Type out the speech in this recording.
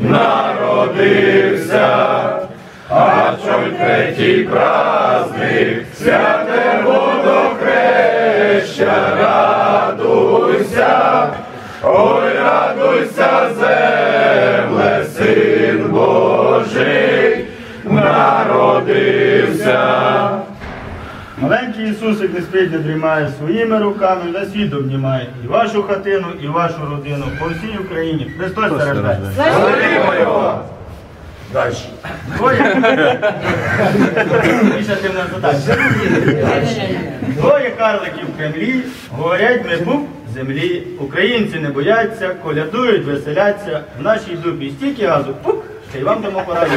народився, а чой третій праздник, святе водохреща, радуйся, ой, радуйся, земле, син Божий, народився. Маленький Ісусик не спить, не дрімає, своїми руками весь світ обнімає. І вашу хатину, і вашу родину по всій Україні. Христос його! Мене задач. Двоє карликів в Кремлі, говорять ми був землі. Українці не бояться, колядують, веселяться. В нашій дупі стільки газу, пук, ще й вам дамо пораду.